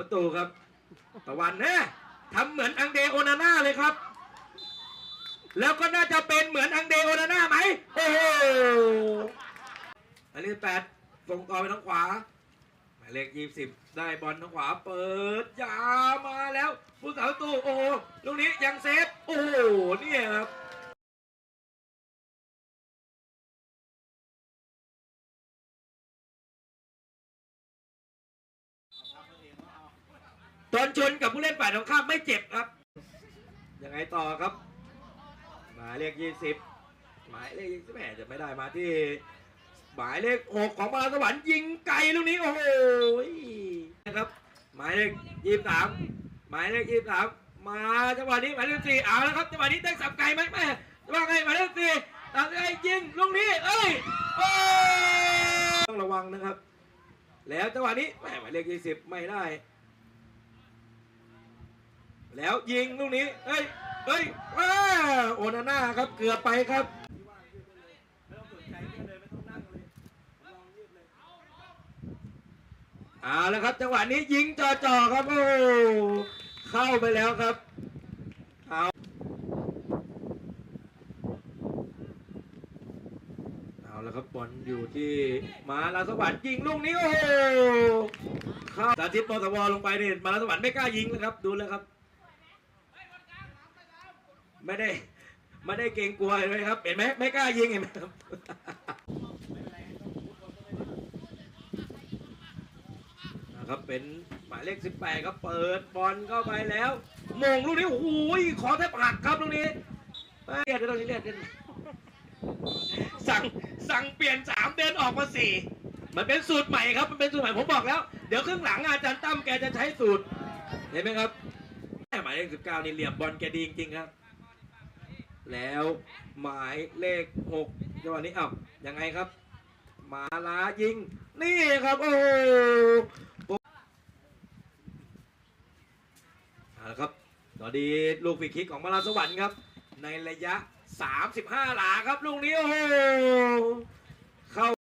ประตูครับ ตะวันนะทำเหมือนอังเดโอนาน่าเลยครับ แล้วก็น่าจะเป็นเหมือนอังเดโอนาน่าไหมโอ้โหอันนี้แปดส่งต่อไปทางขวาหมายเลขยี่สิบได้บอลทางขวาเปิดยามาแล้วผู้สาวประตูโอ้โหลูกนี้ยังเซฟโอ้โหเนี่ยครับ ตอนชนกับผู้เล่นฝ่ายตรงข้ามไม่เจ็บครับ ยังไงต่อครับ หมายเลขยี่สิบหมายเลขยี่สิบแหมจะไม่ได้มาที่ หมายเลขหกของบาสวรรค์ยิงไกลลูกนี้โอ้โหนะครับ หมายเลขยี่สามหมายเลขยี่สามมาจังหวะนี้หมายเลขสี่เอาแล้วครับจังหวะนี้ได้สับไกลไหมแม่ว่าไงหมายเลขสี่ตัดไอ้ยิงลูกนี้เอ้ยโอ้ยต้องระวังนะครับ แล้วจังหวะนี้แม่หมายเลขยี่สิบไม่ได้ แล้วยิงลูกนี้เอ้ยเอ้ยว้าโอนาน่าครับเกือบไปครับเอาแล้วครับจังหวะนี้ยิงจ่อๆครับโอ้เข้าไปแล้วครับเอาเอาแล้วครับบอลอยู่ที่มาลาสวรรค์ยิงลูกนี้โอ้เข้าสาธิตปสวลงไปเนี่ยมาลาสวรรค์ไม่กล้ายิงเลยครับดูแล้วครับ ไม่ได้ไม่ได้เกรงกลัวเห็นไหมครับ เห็นไหมไม่กล้ายิงเห็นไหมครับนะครับเป็นหมายเลข 18 ครับเปิดบอลเข้าไปแล้วมงลูกนี้โอ้โหขอแทบหักครับลูกนี้เอ้ยดี๋ยวตรงนี้เรียกเดี๋ยสั่งสั่งเปลี่ยนสามเดินออกมาสี่มันเป็นสูตรใหม่ครับมันเป็นสูตรใหม่ผมบอกแล้ว เดี๋ยวครึ่งหลังอาจารย์ตั้มแกจะใช้สูตร เห็นไหมครับหมายเลข19นี่เหลี่ยมบอลแกดีจริงครับ แล้วหมายเลข6จังหวะนี้อ้าวยังไงครับ มาลายิง นี่ครับโอ้โหเอาละครับตอนนี้ลูกฟรีคิกของมาลาสวรรค์ครับ ในระยะ 35 หลาครับลูกนี้โอ้โห